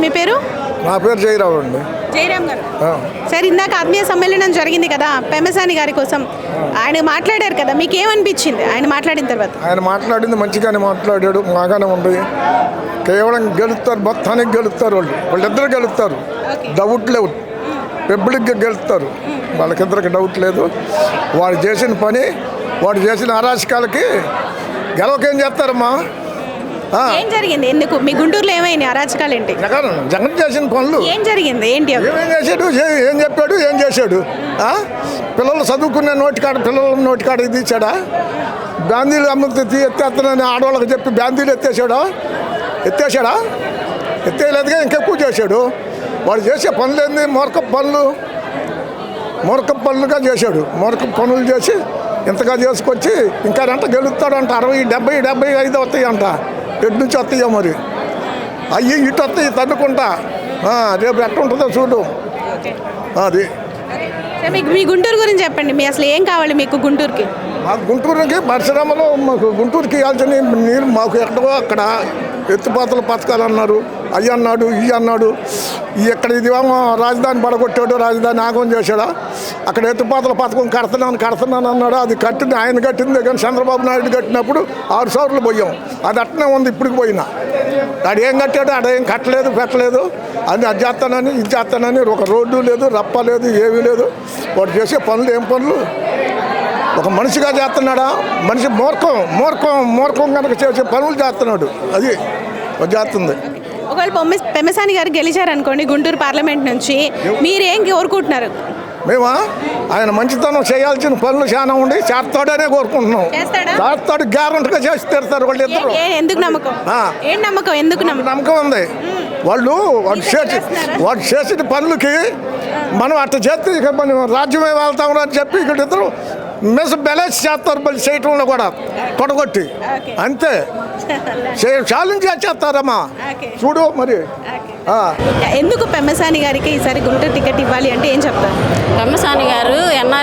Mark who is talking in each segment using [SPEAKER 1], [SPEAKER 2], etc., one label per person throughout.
[SPEAKER 1] చెప్పండి మీ పేరు?
[SPEAKER 2] నా పేరు జయరావు అండి.
[SPEAKER 1] జయరామ్ గారు. సార్ ఇందాక ఆత్మీయ సమ్మేళనం జరిగింది కదా పెమసాని గారి కోసం. ఆయన మాట్లాడారు కదా మీకు ఏమనిపించింది ఆయన మాట్లాడిన తర్వాత?
[SPEAKER 2] ఆయన మాట్లాడింది మంచిగానే మాట్లాడాడు బాగానే ఉంది. కేవలం గెలుస్తారు మొత్తానికి గెలుస్తారు వాళ్ళు. వాళ్ళిద్దరు గెలుస్తారు. డౌట్ లేవు. పబ్లిక్గా గెలుస్తారు. వాళ్ళకిద్దరికి డౌట్ లేదు. వాడు చేసిన పని వాడు చేసిన అరాచకాలకి గెలవకేం చేస్తారమ్మా?
[SPEAKER 1] ఏం జరిగింది? ఎందుకు? మీ గుంటూరులో ఏమైంది? అరాచకాలు ఏంటి
[SPEAKER 2] జగన్ జగన్ చేసిన పనులు.
[SPEAKER 1] ఏం జరిగింది? ఏంటి?
[SPEAKER 2] ఏమేం చేశాడు? ఏం చెప్పాడు? ఏం చేశాడు? పిల్లలు చదువుకునే నోటికాడ పిల్లల నోటికాడ ఇది ఇచ్చాడా? బ్యాందీలు అమ్ముతూ తీ- ఎత్తేస్తానని ఆడవాళ్ళకి చెప్పి బ్యాందీలు ఎత్తేసాడా ఎత్తేసాడా ఎత్తేయలేదుగా ఇంకెక్కువ చేశాడు. వాడు చేసే పనులు ఏంది? మొరక పనులు. మొరక పనులుగా చేశాడు. మొరక పనులు చేసి ఇంతగా చేసుకొచ్చి ఇంకా అంట గెలుస్తాడంట. అరవై డెబ్బై డెబ్బై ఐదు వస్తాయంట ఎటు నుంచి వస్తాయో మరి? అయ్యి ఇటు వస్తాయి తన్నుకుంటా. ఆ, రేపు ఎట్లా ఉంటుందో చూడు. అది.
[SPEAKER 1] మీకు మీ గుంటూరు గురించి చెప్పండి. మీ అసలు ఏం కావాలి మీకు గుంటూరుకి?
[SPEAKER 2] మా గుంటూరుకి పరిశ్రమలో మాకు గుంటూరుకి ఇవ్వాల్సిన నీరు మాకు ఎక్కడో అక్కడ ఎత్తిపోతల పథకాలు అన్నారు. అన్నాడు ఇవి అన్నాడు ఈ ఎక్కడ ఇది రాజధాని పడగొట్టాడు రాజధాని ఆగం చేశాడా? అక్కడ ఎత్తుపాతల పథకం కడుతున్నాను కడుతున్నాను అన్నాడు అది కట్టింది ఆయన కట్టింది కానీ చంద్రబాబు నాయుడు కట్టినప్పుడు ఆరు సార్లు పోయాం. అది అట్నే ఉంది ఇప్పటికి పోయినా. ఆడు ఏం కట్టాడు ఆడ ఏం కట్టలేదు పెట్టలేదు. అని అది చేస్తానని ఇది చేస్తానని ఒక రోడ్డు లేదు రప్ప లేదు ఏమీ లేదు. వాడు చేసే పనులు ఏం పనులు? ఒక మనిషిగా చేస్తున్నాడా? మనిషి మూర్ఖం మూర్ఖం మూర్ఖం కనుక చేసే పనులు చేస్తున్నాడు. అది చేస్తుంది.
[SPEAKER 1] ఒకవేళ పొమ్మె పెమ్మసాని గారు గెలిచారనుకోండి గుంటూరు పార్లమెంట్ నుంచి మీరేం కోరుకుంటున్నారు?
[SPEAKER 2] మేమా? ఆయన మంచితనం చేయాల్సిన పనులు చాలా ఉండి చేస్తాడనే కోరుకుంటున్నాం.
[SPEAKER 1] చేస్తాడా?
[SPEAKER 2] గ్యారంటీగా చేసి తీరుతారు వాళ్ళు ఇద్దరు.
[SPEAKER 1] ఎందుకు నమ్మకం? నమ్మకం? ఎందుకు నమ్మకం?
[SPEAKER 2] ఉంది. వాళ్ళు వాడు చేసి? వాడు చేసిన పనులకి మనం అట్ట చేస్తే ఇక మనం రాజ్యమే వెళ్తాం అని చెప్పి ఇక్కడ ఇద్దరు మిస్ బ్యాలెన్స్ చేస్తారు మళ్ళీ చేయటంలో కూడా. తొడగొట్టి
[SPEAKER 1] ఓకే.
[SPEAKER 2] అంతే ఛాలెంజ్ చేస్తారమ్మా. చూడు మరి ఆ.
[SPEAKER 1] ఎందుకు పెమ్మసాని గారికి ఈసారి గుంటూరు టికెట్ ఇవ్వాలి అంటే ఏం చెప్తారు
[SPEAKER 3] కమ్మసాని గారు ఎన్ఆర్ఐగా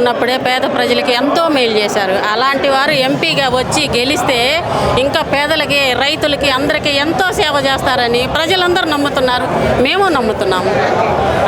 [SPEAKER 3] ఉన్నప్పుడే పేద ప్రజలకి ఎంతో మేలు చేశారు. అలాంటి వారు ఎంపీగా వచ్చి గెలిస్తే ఇంకా పేదలకి రైతులకి అందరికీ ఎంతో సేవ చేస్తారని ప్రజలందరూ నమ్ముతున్నారు. మేము నమ్ముతున్నాము.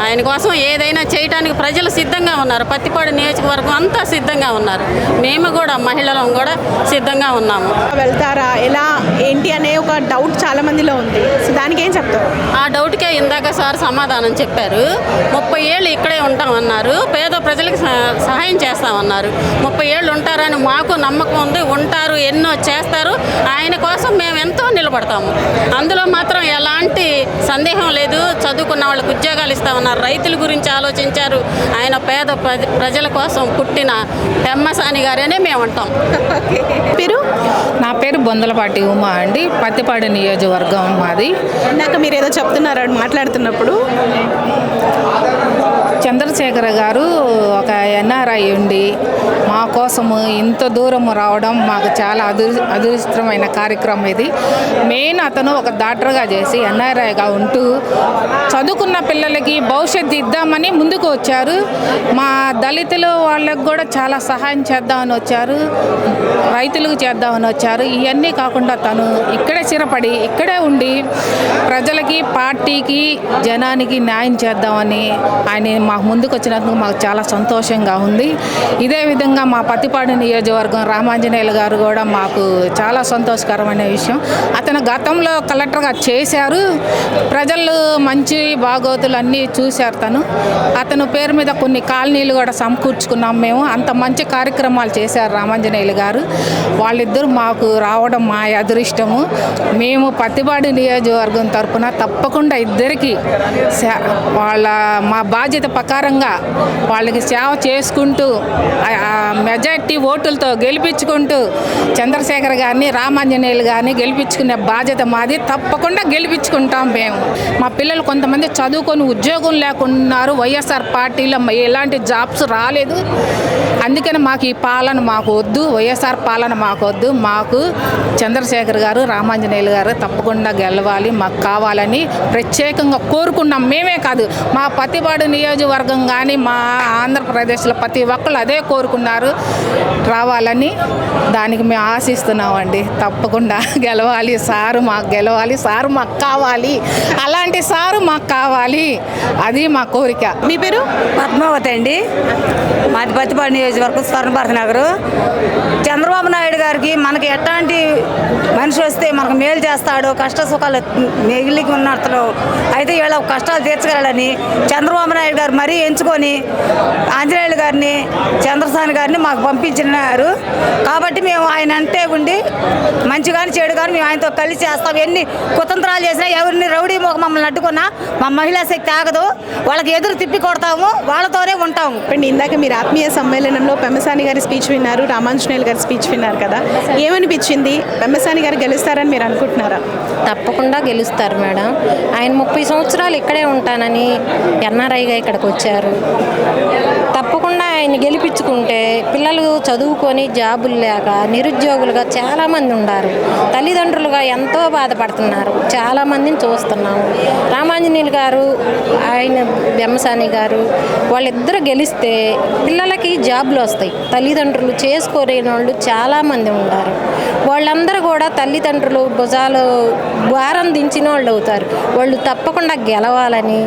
[SPEAKER 3] ఆయన కోసం ఏదైనా చేయడానికి ప్రజలు సిద్ధంగా ఉన్నారు. పత్తిపాడు నియోజకవర్గం అంతా సిద్ధంగా ఉన్నారు. మేము కూడా మహిళలం కూడా సిద్ధంగా ఉన్నాము.
[SPEAKER 1] వెళ్తారా? ఎలా? ఏంటి అనే ఒక డౌట్ చాలా మందిలో ఉంది. సో దానికి ఏం చెప్తారు
[SPEAKER 3] ఆ డౌట్కే ఇందాక సార్ సమాధానం చెప్పారు. ముప్పై ఏళ్ళు ఇక్కడే ఉంటామన్నారు. పేద ప్రజలకు సహ- సహాయం చేస్తామన్నారు. ముప్పై ఏళ్ళు ఉంటారని మాకు నమ్మకం ఉంది. ఉంటారు ఎన్నో చేస్తారు. ఆయన కోసం మేము ఎంతో నిలబడతాము. అందులో మాత్రం ఎలాంటి సందేహం లేదు. చదువుకున్న వాళ్ళకి ఉద్యోగాలు ఇస్తామన్నారు. రైతుల గురించి ఆలోచించారు. ఆయన పేద ప్రజ- ప్రజల కోసం పుట్టిన పెమ్మసాని గారనే మేము అంటాం
[SPEAKER 1] మీరు
[SPEAKER 4] నా పేరు బొందలపాటి ఉమా అండి. పత్తిపాడు నియోజకవర్గం మాది.
[SPEAKER 1] ఇందాక మీరు ఏదో చెప్తున్నారు మాట్లాడుతున్నప్పుడు
[SPEAKER 4] చంద్రశేఖర్ గారు ఒక ఎన్ఆర్ఐ ఉండి మా కోసము ఇంత దూరం రావడం మాకు చాలా అదృ అదృష్టమైన కార్యక్రమం ఇది. మెయిన్ అతను ఒక డాక్టర్గా చేసి ఎన్ఆర్ఐగా ఉంటూ చదువుకున్న పిల్లలకి భవిష్యత్తు ఇద్దామని ముందుకు వచ్చారు. మా దళితులు వాళ్ళకు కూడా చాలా సహాయం చేద్దామని వచ్చారు. రైతులకు చేద్దామని వచ్చారు. ఇవన్నీ కాకుండా తను ఇక్కడే స్థిరపడి ఇక్కడే ఉండి ప్రజలకి పార్టీకి జనానికి న్యాయం చేద్దామని ఆయన మాకు ముందుకు వచ్చినందుకు మాకు చాలా సంతోషంగా ఉంది. ఇదే విధంగా మా పత్తిపాడు నియోజకవర్గం రామాంజనేయులు గారు కూడా మాకు చాలా సంతోషకరమైన విషయం. అతను గతంలో కలెక్టర్గా చేశారు. ప్రజలు మంచి బాగోతులు అన్నీ చూశారు తను. అతను పేరు మీద కొన్ని కాలనీలు కూడా సమకూర్చుకున్నాం మేము. అంత మంచి కార్యక్రమాలు చేశారు రామాంజనేయులు గారు. వాళ్ళిద్దరూ మాకు రావడం మా అదృష్టము. మేము పత్తిపాడు నియోజకవర్గం తరఫున తప్పకుండా ఇద్దరికి వాళ్ళ మా బాధ్యత ప్రకారంగా వాళ్ళకి సేవ చేసుకుంటూ మెజార్టీ ఓటులతో గెలిపించుకుంటూ చంద్రశేఖర్ గారిని రామాంజనేయులు గారిని గెలిపించుకునే బాధ్యత మాది. తప్పకుండా గెలిపించుకుంటాం మేము. మా పిల్లలు కొంతమంది చదువుకొని ఉద్యోగం లేకున్నారు. వైఎస్ఆర్ పార్టీలో ఎలాంటి జాబ్స్ రాలేదు. అందుకని మాకు ఈ పాలన మాకు వద్దు వైఎస్ఆర్ పాలన మాకు వద్దు. మాకు చంద్రశేఖర్ గారు రామాంజనేయులు గారు తప్పకుండా గెలవాలి మాకు కావాలని ప్రత్యేకంగా కోరుకున్నాం. మేమే కాదు మా పతిపాడు నియోజకవర్గం కానీ మా ఆంధ్రప్రదేశ్లో ప్రతి ఒక్కళ్ళు అదే కోరుకున్నారు. రావాలని దానికి మేము ఆశిస్తున్నామండి. తప్పకుండా గెలవాలి సారు మాకు గెలవాలి సారు మాకు కావాలి. అలాంటి సారు మాకు కావాలి. అది మా కోరిక.
[SPEAKER 1] మీ పేరు?
[SPEAKER 5] పద్మావతి అండి. మాది పత్తిపాడు నియోజకవర్గం స్వర్ణభారత నగర్. చంద్రబాబు నాయుడు గారికి మనకి ఎట్లాంటి మనిషి వస్తే మనకు మేలు చేస్తాడు కష్ట సుఖాలు మిగిలి ఉన్నట్లు అయితే వీళ్ళ కష్టాలు తీర్చగలని చంద్రబాబు నాయుడు గారు మరీ ఎంచుకొని ఆంజనేయులు గారిని చంద్రసాని గారిని మాకు పంపించినారు. కాబట్టి మేము ఆయన అంటే ఉండి మంచి కానీ చెడు కానీ మేము ఆయనతో కలిసి చేస్తాం. ఎన్ని కుతంత్రాలు చేసినా ఎవరిని రౌడీ మొక్క మమ్మల్ని అడ్డుకున్నా మా మహిళా శక్తి ఆగదు. వాళ్ళకి ఎదురు తిప్పి కొడతాము వాళ్ళతోనే ఉంటాము.
[SPEAKER 1] ఇందాక మీరు ఆత్మీయ సమ్మేళనంలో పెమ్మసాని గారి స్పీచ్ విన్నారు రామాంజనేయులు గారి స్పీచ్ విన్నారు కదా. ఏమనిపించింది? పెమ్మసాని గారు గెలుస్తారని మీరు అనుకుంటున్నారా?
[SPEAKER 6] తప్పకుండా గెలుస్తారు మేడం. ఆయన ముప్పై సంవత్సరాలు ఇక్కడే ఉంటానని ఎన్ఆర్ఐగా ఇక్కడికి వచ్చారు. తప్పకుండా ఆయన గెలిపించుకుంటే పిల్లలు చదువుకొని జాబులు లేక నిరుద్యోగులుగా చాలామంది ఉన్నారు తల్లిదండ్రులుగా ఎంతో బాధపడుతున్నారు. చాలామందిని చూస్తున్నాము రామాంజనేయులు గారు ఆయన బెమ్మసాని గారు వాళ్ళిద్దరూ గెలిస్తే పిల్లలకి జాబులు వస్తాయి. తల్లిదండ్రులు చేసుకోలేని వాళ్ళు చాలామంది ఉన్నారు వాళ్ళందరూ కూడా తల్లిదండ్రులు భుజాలు భారం దించిన వాళ్ళు అవుతారు. వాళ్ళు తప్పకుండా గెలవాలని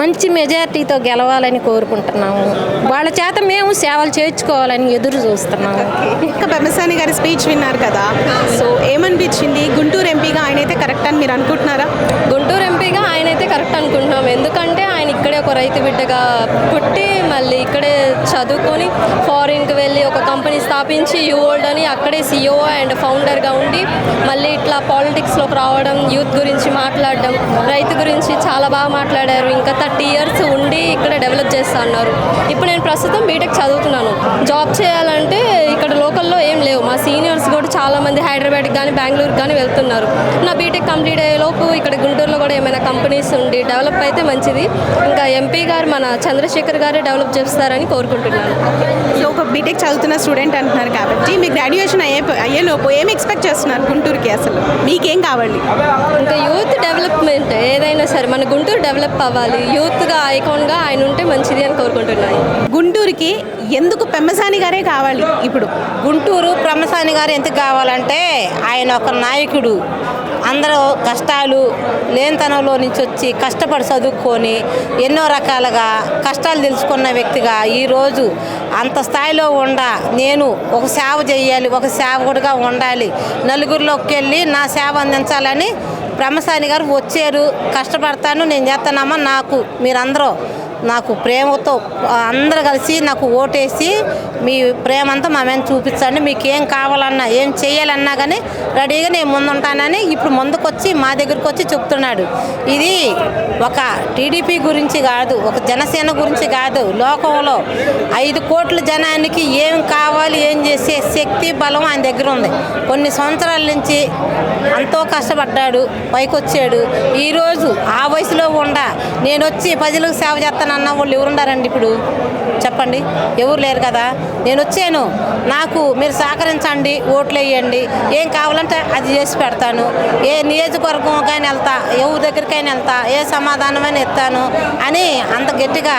[SPEAKER 6] మంచి మెజారిటీతో గెలవాలని కోరుకుంటున్నాము. వాళ్ళ చేత మేము సేవలు చేర్చుకోవాలని ఎదురు చూస్తున్నాము.
[SPEAKER 1] ఇంకా పెమ్మసాని గారి స్పీచ్ విన్నారు కదా. సో ఏమనిపించింది? గుంటూరు ఎంపీగా ఆయన అయితే కరెక్ట్ అని మీరు అనుకుంటున్నారా?
[SPEAKER 7] గుంటూరు ఎంపీగా ఆయన అయితే కరెక్ట్ అనుకుంటున్నాం. ఎందుకంటే ఆయన ఇక్కడే ఒక రైతు బిడ్డగా పుట్టి మళ్ళీ ఇక్కడే చదువుకొని ఫారిన్కి వెళ్ళి ఒక కంపెనీ స్థాపించి యూఓల్డ్ అని అక్కడే సిఇఓ అండ్ ఫౌండర్గా ఉండి మళ్ళీ ఇట్లా పాలిటిక్స్లోకి రావడం యూత్ గురించి మాట్లాడడం రైతు గురించి చాలా బాగా మాట్లాడారు. ఇంకా థర్టీ ఇయర్స్ ఉండి ఇక్కడ డెవలప్ చేస్తా అన్నారు. ఇప్పుడు నేను ప్రస్తుతం బీటెక్ చదువుతున్నాను. జాబ్ చేయాలంటే ఇక్కడ లోకల్లో ఏం లేవు. మా సీనియర్స్ కూడా చాలా మంది హైదరాబాద్కి కానీ బెంగళూరుకి కానీ వెళ్తున్నారు. నా బీటెక్ కంప్లీట్ అయ్యేలోపు ఇక్కడ గుంటూరులో కూడా ఏమైనా కంపెనీస్ ఉండి డెవలప్ అయితే మంచిది. ఇంకా ఎంపీ గారు మన చంద్రశేఖర్ గారే డెవలప్ చేస్తారని కోరుకుంటున్నాను.
[SPEAKER 1] సో ఒక బీటెక్ చదువుతున్న స్టూడెంట్ అంటున్నారు కాబట్టి మీ గ్రాడ్యుయేషన్ అయ్యే అయ్యేలోపు ఏం ఎక్స్పెక్ట్ చేస్తున్నారు గుంటూరుకి అసలు? మీకేం కావాలి?
[SPEAKER 7] ఇంకా యూత్ డెవలప్మెంట్ ఏదైనా సరే మన గుంటూరు డెవలప్ అవ్వాలి యూత్గా ఐకాన్గా ఆయన ఉంటే మంచిది అని కోరుకుంటున్నాను.
[SPEAKER 1] గుంటూరుకి ఎందుకు పెమ్మసాని గారే కావాలి? ఇప్పుడు
[SPEAKER 5] గుంటూరు పెమ్మసాని గారు ఎందుకు కావాలంటే ఆయన ఒక నాయకుడు. అందరూ కష్టాలు లేనితనంలో నుంచి వచ్చి కష్టపడి చదువుకొని ఎన్నో రకాలుగా కష్టాలు తెలుసుకున్న వ్యక్తిగా ఈరోజు అంత స్థాయిలో ఉండ. నేను ఒక సేవ చేయాలి ఒక సేవకుడిగా ఉండాలి. నలుగురిలోకి వెళ్ళి నా సేవ అందించాలని బ్రహ్మసాని గారు వచ్చారు కష్టపడతాను నేను చేస్తానమ్మా నాకు మీరందరూ నాకు ప్రేమతో అందరు కలిసి నాకు ఓటేసి మీ ప్రేమంతా మా మీద చూపించండి. మీకు ఏం కావాలన్నా ఏం చేయాలన్నా కానీ రెడీగా నేను ముందుంటానని ఇప్పుడు ముందుకొచ్చి మా దగ్గరికి వచ్చి చెప్తున్నాడు. ఇది ఒక టీడీపీ గురించి కాదు ఒక జనసేన గురించి కాదు. లోకంలో ఐదు కోట్ల జనానికి ఏం కావాలి ఏం చేసే శక్తి బలం ఆయన దగ్గర ఉంది. కొన్ని సంవత్సరాల నుంచి ఎంతో కష్టపడ్డాడు పైకొచ్చాడు. ఈరోజు ఆ వయసులో ఉండ నేను వచ్చి ప్రజలకు సేవ చేస్తాను చేస్తానన్న వాళ్ళు ఎవరున్నారండి ఇప్పుడు? చెప్పండి. ఎవరు లేరు కదా? నేను వచ్చాను. నాకు మీరు సహకరించండి ఓట్లు వేయండి ఏం కావాలంటే అది చేసి పెడతాను. ఏ నియోజకవర్గంకైనా వెళ్తా ఎవరి దగ్గరికైనా వెళ్తా ఏ సమాధానమైనా ఇస్తాను అని అంత గట్టిగా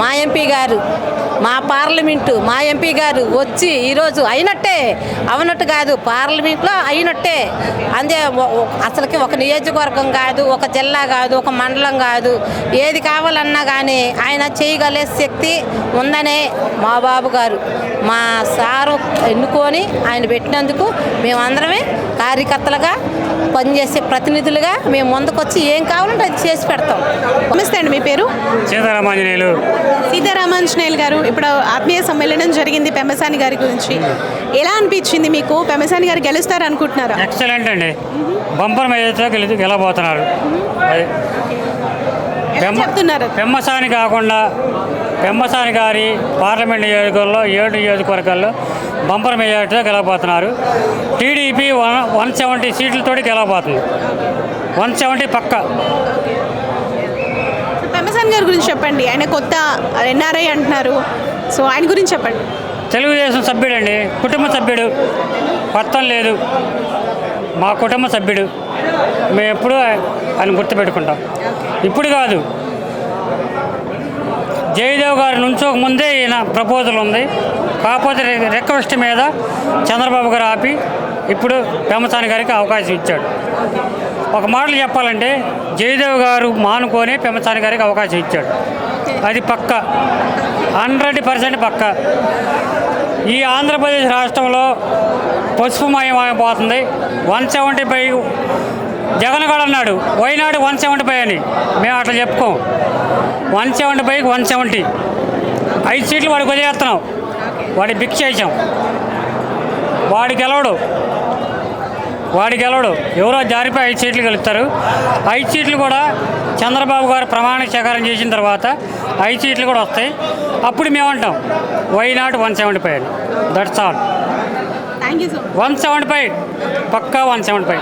[SPEAKER 5] మా ఎంపీ గారు మా పార్లమెంటు మా ఎంపీ గారు వచ్చి ఈరోజు అయినట్టే. అవనట్టు కాదు పార్లమెంట్లో అయినట్టే. అందే అసలుకి ఒక నియోజకవర్గం కాదు ఒక జిల్లా కాదు ఒక మండలం కాదు. ఏది కావాలన్నా కానీ ఆయన చేయగలే శక్తి ఉందనే మా బాబు గారు. మా సారు ఎన్నుకొని ఆయన పెట్టినందుకు మేమందరమే కార్యకర్తలుగా పనిచేసే ప్రతినిధులుగా మేము ముందుకొచ్చి ఏం కావాలంటే అది చేసి పెడతాం.
[SPEAKER 1] నమస్తే మీ పేరు?
[SPEAKER 8] సీతారామాంజనేయులు.
[SPEAKER 1] సీతారామాంజనేయులు గారు ఇప్పుడు ఆత్మీయ సమ్మేళనం జరిగింది పెమ్మసాని గారి గురించి. ఎలా అనిపించింది మీకు? పెమ్మసాని గారు గెలుస్తారు అనుకుంటున్నారా?
[SPEAKER 8] ఎక్సలెంట్ అండి. బంపర్ మేజర్తో గెలి గెలబోతున్నారు అది
[SPEAKER 1] ఎలా
[SPEAKER 8] పెమ్మ-
[SPEAKER 1] చెప్తున్నారు?
[SPEAKER 8] పెమ్మసాని కాకుండా పెమ్మసాని గారి పార్లమెంట్ నియోజకవర్గంలో ఏడు నియోజకవర్గాల్లో బంపర్ మెజార్టీతో గెలవబోతున్నారు. టీడీపీ వన్ వన్ సెవెంటీ సీట్లతో గెలవబోతుంది. వన్ సెవెంటీ పక్క.
[SPEAKER 1] పెమ్మసాని గారి గురించి చెప్పండి. ఆయన కొత్త ఎన్ఆర్ఐ అంటున్నారు. సో ఆయన గురించి చెప్పండి.
[SPEAKER 8] తెలుగుదేశం సభ్యుడండి. కుటుంబ సభ్యుడు. కొత్త లేదు. మా కుటుంబ సభ్యుడు. మేము ఎప్పుడూ ఆయన గుర్తుపెట్టుకుంటాం. ఇప్పుడు కాదు. జయదేవ్ గారి నుంచో ముందే ఈయన ప్రపోజల్ ఉంది. కాకపోతే రిక్వెస్ట్ మీద చంద్రబాబు గారు ఆపి ఇప్పుడు పెమ్మసాని గారికి అవకాశం ఇచ్చాడు. ఒక మాటలు చెప్పాలంటే జయదేవ్ గారు మానుకొని పెమ్మసాని గారికి అవకాశం ఇచ్చాడు. అది పక్క. హండ్రెడ్ పర్సెంట్ పక్క. ఈ ఆంధ్రప్రదేశ్ రాష్ట్రంలో పసుపుమయమైపోతుంది వన్ సెవెంటీ ఫైవ్ జగన్ కూడా అన్నాడు వైనాడు వన్ సెవెంటీ ఫైవ్ అని. మేము అట్లా చెప్పుకోం. One seventy five one seventy. ఐదు సీట్లు వాడికి వదిలేస్తున్నాం. వాడి బిక్ చేసాం వాడి గెలవడు. వాడి గెలవడు. ఎవరో జారిపోయి ఐదు సీట్లు గెలుస్తారు. ఐదు సీట్లు కూడా చంద్రబాబు గారు ప్రమాణ స్వీకారం చేసిన తర్వాత ఐదు సీట్లు కూడా వస్తాయి. అప్పుడు మేమంటాం why not one seventy five that's all one seventy five Pakka one seventy five.